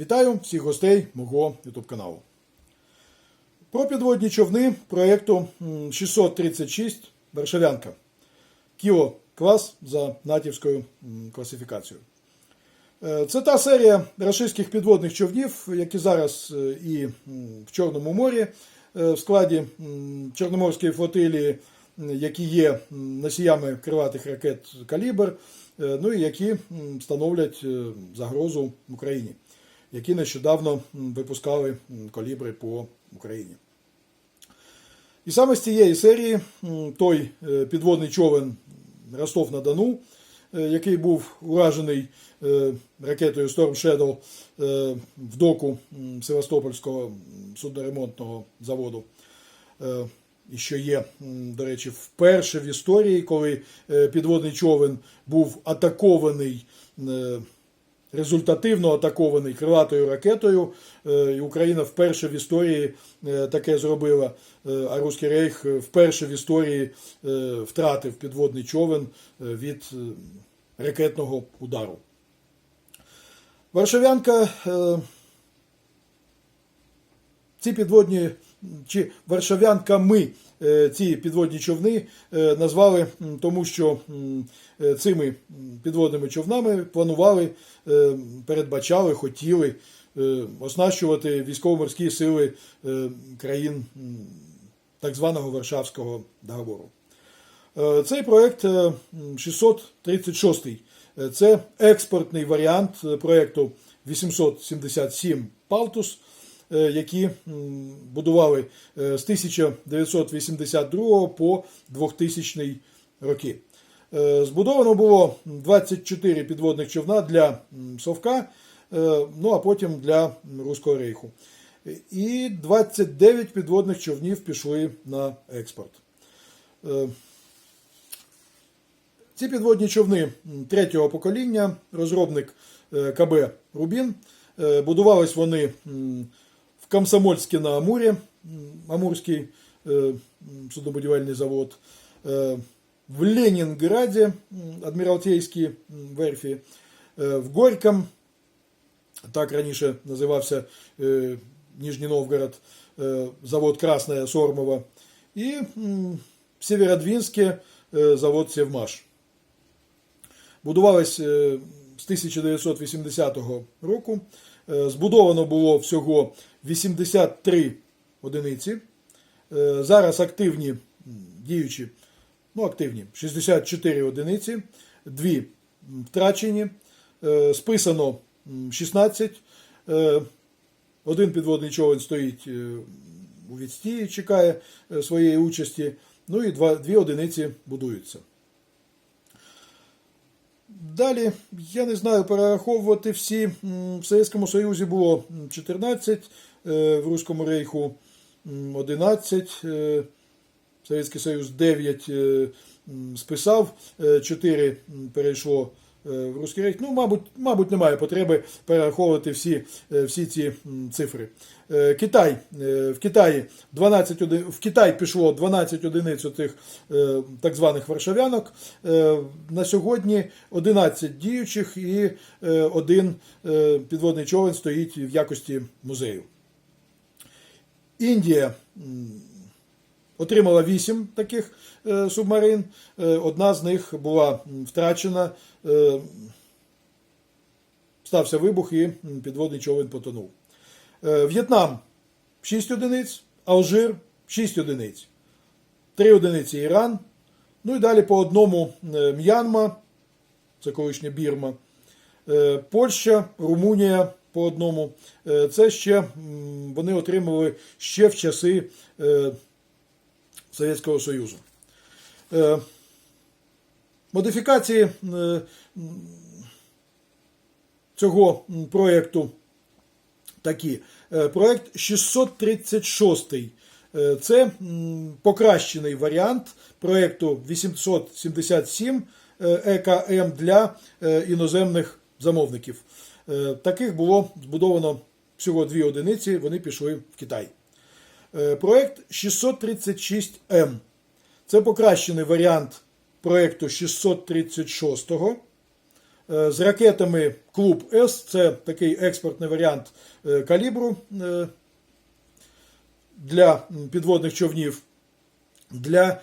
Вітаю всіх гостей мого YouTube каналу. Про підводні човни проєкту 636 Варшавянка. Кіло клас за натівською класифікацією. Е, Це та серія рашистських підводних човнів, які зараз е, і в Чорному морі е, в складі Чорноморської флотилії, які є носіями крилатих ракет Калібр, ну і які становлять загрозу Україні, які нещодавно випускали м, колібри по Україні. І саме з цієї серії той е, підводний човен Ростов на Дону, е, який був уражений е, ракетою Storm Shadow в доку Севастопольського судноремонтного заводу. І що є, до речі, вперше в історії, коли підводний човен був атакований, результативно атакований крилатою ракетою. Е, І Україна вперше в історії е, таке зробила, е, а Руський Рейх вперше в історії втратив підводний човен від ракетного удару. Варшавянка ці підводні чи варшавянками е, ці підводні човни е, назвали тому, що е, цими підводними човнами планували, передбачали, хотіли оснащувати військово-морські сили країн так званого Варшавського договору. Цей проект е, 636. Е, Це експортний варіант проекту 877 Палтус, які будували е, з 1982 по 2000 роки. Е, Збудовано було 24 підводних човна для Совка, е, ну а потім для Руського рейху. І 29 підводних човнів пішли на експорт. Е, ці підводні човни третього покоління, розробник е, КБ Рубін. Е, Будувались вони м, в Комсомольське на Амурі, м, Амурський е, м, суднобудівельний завод, е, в Ленінграді, м, Адміралтейські м, верфі, е, в Горьком, так раніше називався е, Нижній Новгород, е, завод Красная Сормова, і м, в Сєвєродвінське е, завод Сєвмаш. Будувались е, з 1980 року. Е, Збудовано було всього 83 одиниці. Е, Зараз активні діючі, ну активні 64 одиниці, дві втрачені, Е, списано 16. Е, Один підводний човен стоїть у відстії, чекає своєї участі. Ну і дві одиниці будуються. Далі, я не знаю, перераховувати всі. В Совєтському Союзі було 14, е, в Руському Рейху 11, е, Совєтський Союз 9 е, списав, 4 перейшло в Руський Рейх. Ну, мабуть, мабуть, немає потреби перераховувати всі, е, всі ці цифри. Е, Китай. Е, В Китаї 12, в Китай пішло 12 одиниць тих е, так званих варшавянок. Е, На сьогодні 11 діючих і е, один е, підводний човен стоїть в якості музею. Індія отримала 8 таких е, субмарин. Е, Одна з них була втрачена. е, Стався вибух і підводний човен потонув. В'єтнам 6 одиниць, Алжир 6 одиниць, 3 одиниці Іран. Ну і далі по одному М'янма, це колишня Бірма, Польща, Румунія по одному. Це ще вони отримали ще в часи Совєтського Союзу. Е, Модифікації е, цього проєкту такі. Е, Проект 636. Е, Це покращений варіант проєкту 877 е, ЕКМ для іноземних замовників. Таких було збудовано всього дві одиниці, вони пішли в Китай. Е, Проект 636М. Це покращений варіант проєкту 636. е, з ракетами Клуб С. Це такий експортний варіант е, калібру для підводних човнів для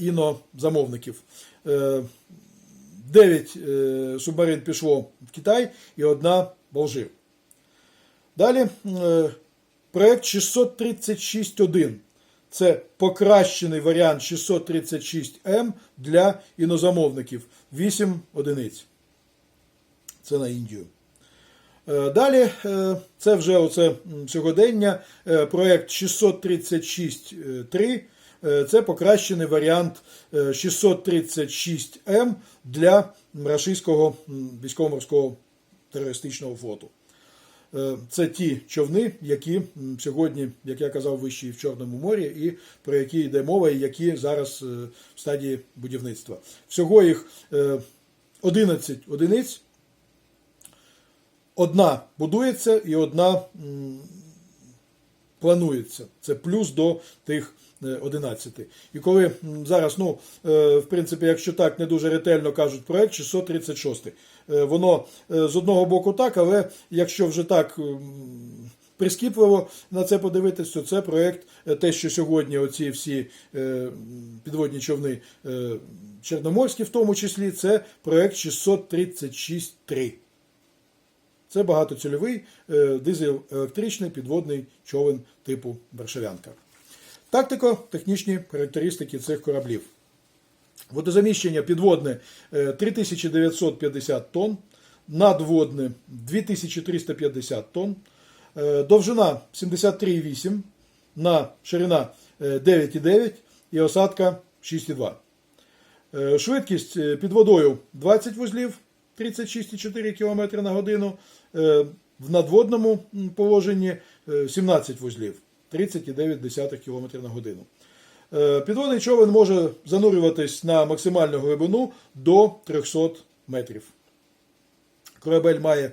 інозамовників. Е, Дев'ять е, субмарин пішло в Китай і одна в Алжир. Далі проект 636.1. Це покращений варіант 636М для інозамовників. 8 одиниць. Це на Індію. Е, Далі е, це вже оце сьогодення. е, Проект 636.3. Е, Це покращений варіант е, 636М для рашистського військово-морського терористичного флоту. Е, Це ті човни, які сьогодні, як я казав, вище і в Чорному морі, і про які йде мова, і які зараз е, в стадії будівництва. Всього їх е, 11 одиниць. Одна будується і одна планується. Це плюс до тих е, 11. І коли зараз, ну, е, в принципі, якщо так не дуже ретельно кажуть проект 636. Е, Воно е, з одного боку так, але якщо вже так прискіпливо на це подивитись, то це проект, е, те, що сьогодні оці всі підводні човни Чорноморські, в тому числі, це проект 636.3. Це багатоцільовий дизель-електричний підводний човен типу Варшавянка. Тактико-технічні характеристики цих кораблів. Водозаміщення підводне е, 3950 тонн, надводне 2350 тонн, е, довжина 73,8, на ширина е, 9,9 і осадка 6,2. Е, Швидкість е, під водою 20 вузлів 36,4 км на годину. Е, В надводному положенні е, 17 вузлів 30,9 км на годину. Е, Підводний човен може занурюватись на максимальну глибину до 300 метрів. Корабель має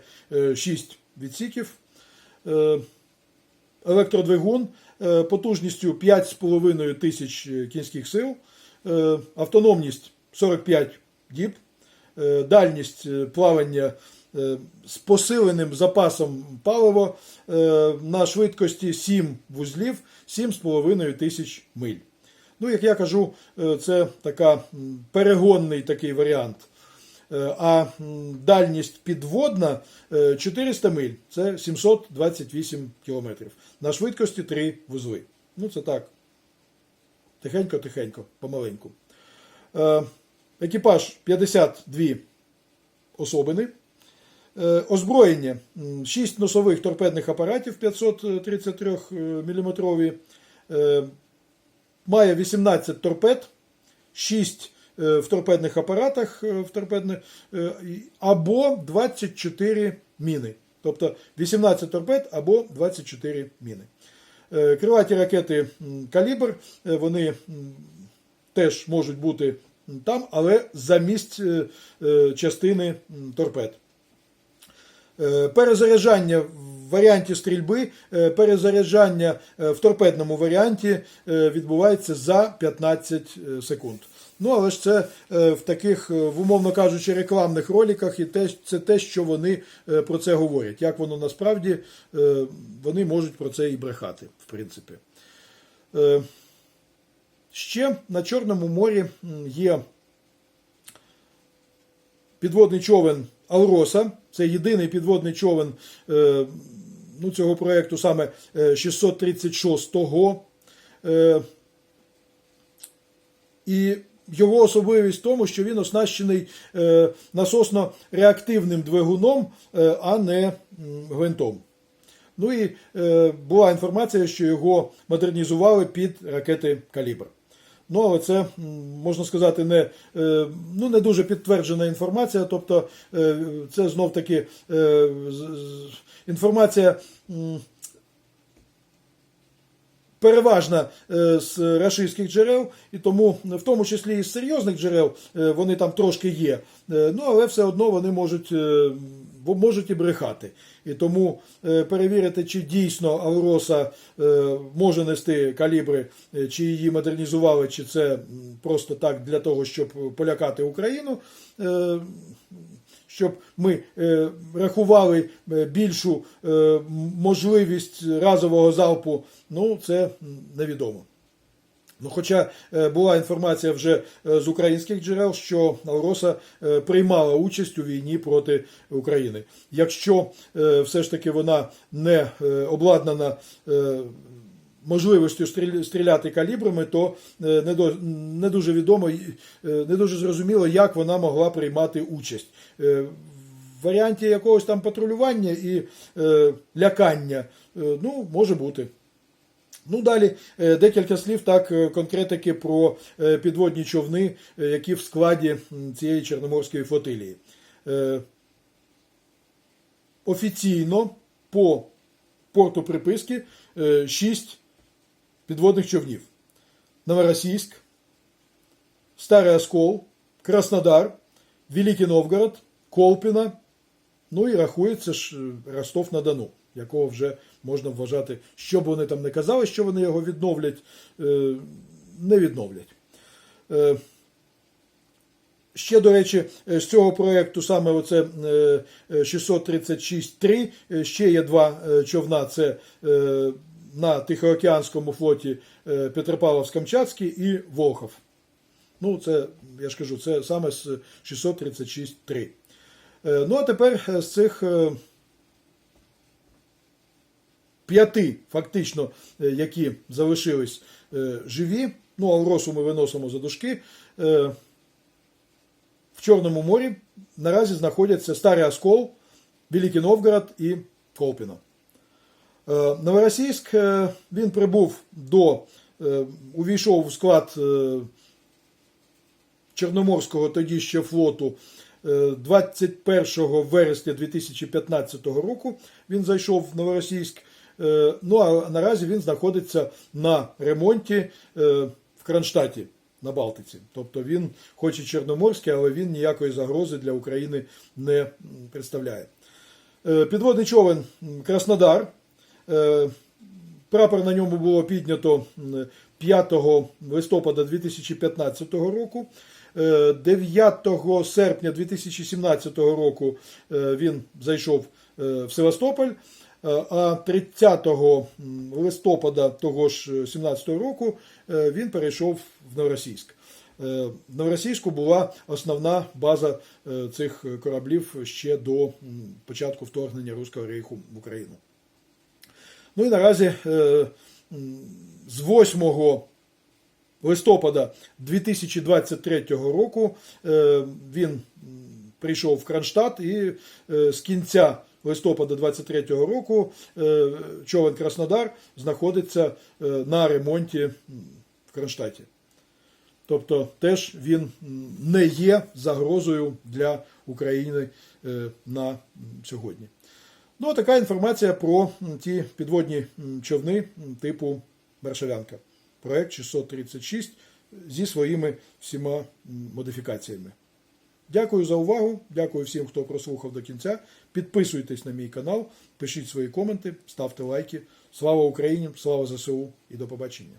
6 відсіків. Е, Електродвигун е, потужністю 5,5 тисяч кінських сил, е, автономність 45 діб, е, дальність е, плавання е, з посиленим запасом палива е, на швидкості 7 вузлів 7,5 тисяч миль. Ну, як я кажу, е, це така перегонний такий варіант. Е, А дальність підводна е, 400 миль це 728 кілометрів. На швидкості 3 вузли. Ну, це так. Тихенько-тихенько, помаленьку. Е, Екіпаж 52 особини. Е, Озброєння 6 носових торпедних апаратів 533 мм. Має 18 торпед, 6 е, в торпедних апаратах е, в торпедних, е, або 24 міни. Тобто 18 торпед або 24 міни. Крилаті ракети калібр, вони теж можуть бути там, але замість частини торпед. Перезаряджання варіанті стрільби, е, перезаряджання е, в торпедному варіанті е, відбувається за 15 е, секунд. Ну, але ж це в таких, в, умовно кажучи, рекламних роликах, і те, це те, що вони про це говорять. Як воно насправді вони можуть про це і брехати, в принципі. Ще на Чорному морі є підводний човен Алроса. Це єдиний підводний човен е, ну, цього проєкту, саме е, 636-го. Е, і його особливість в тому, що він оснащений е, насосно-реактивним двигуном, е, а не гвинтом. Ну і е, була інформація, що його модернізували під ракети Калібр. Ну, але це, можна сказати, не, е, ну, не дуже підтверджена інформація. Тобто, е, це знов таки е, інформація. Переважна з рашистських джерел, і тому, в тому числі і з серйозних джерел, вони там трошки є. Ну, але все одно вони можуть, бо можуть і брехати. І тому е, перевірити, чи дійсно Авроса е, може нести калібри, е, чи її модернізували, чи це просто так для того, щоб полякати Україну. щоб ми е, рахували більшу е, можливість разового залпу, ну це невідомо. Ну, хоча е, була інформація вже е, з українських джерел, що Авроса е, приймала участь у війні проти України. Якщо все ж таки вона не обладнана можливістю стріляти калібрами, то не, дуже відомо, не дуже зрозуміло, як вона могла приймати участь. В варіанті якогось там патрулювання і лякання, ну, може бути. Ну, далі е, декілька слів так е, конкретики про е, підводні човни, які в складі цієї Чорноморської флотилії. Офіційно по порту приписки 6 підводних човнів. Новоросійськ, Старий Оскол, Краснодар, Великий Новгород, Колпіна, Ну і рахується ж е, Ростов-на-Дону, якого вже можна вважати, що б вони там не казали, що вони його відновлять, е, не відновлять. Е, Ще, до речі, е, з цього проєкту саме оце е, е, 636.3, е, ще є два човна, це на Тихоокеанському флоті Петропавловськ-Камчатський і Волхов. Ну, це, я ж кажу, це саме з 636.3. Е, Ну, а тепер з цих п'яти, фактично, е, які залишились е, живі, ну, Авросу ми виносимо за дужки, е, в Чорному морі наразі знаходяться Старий Оскол, Великий Новгород і Колпіно. Новоросійськ він прибув до, увійшов в склад Чорноморського тоді ще флоту е, 21 вересня 2015 року. Він зайшов в Новоросійськ. Е, Ну а наразі він знаходиться на ремонті е, в Кронштадті на Балтиці. Тобто він, хоч і Чорноморський, але він ніякої загрози для України не представляє. Е, Підводний човен Краснодар. Прапор на ньому було піднято 5 листопада 2015 року. Е, 9 серпня 2017 року він зайшов в Севастополь, а 30 листопада того ж 2017 року е, він перейшов в Новоросійськ. Е, В Новоросійську була основна база е, цих кораблів ще до початку вторгнення Руського рейху в Україну. Ну і наразі е, з 8 листопада 2023 року е, він прийшов в Кронштадт і е, з кінця листопада 2023 року е, човен Краснодар знаходиться е, на ремонті в Кронштадті. Тобто теж він не є загрозою для України е, на сьогодні. Ну, така інформація про ті підводні човни типу Варшавянка. Проект 636 зі своїми всіма модифікаціями. Дякую за увагу. Дякую всім, хто прослухав до кінця. Підписуйтесь на мій канал, пишіть свої коменти, ставте лайки. Слава Україні! Слава ЗСУ і до побачення!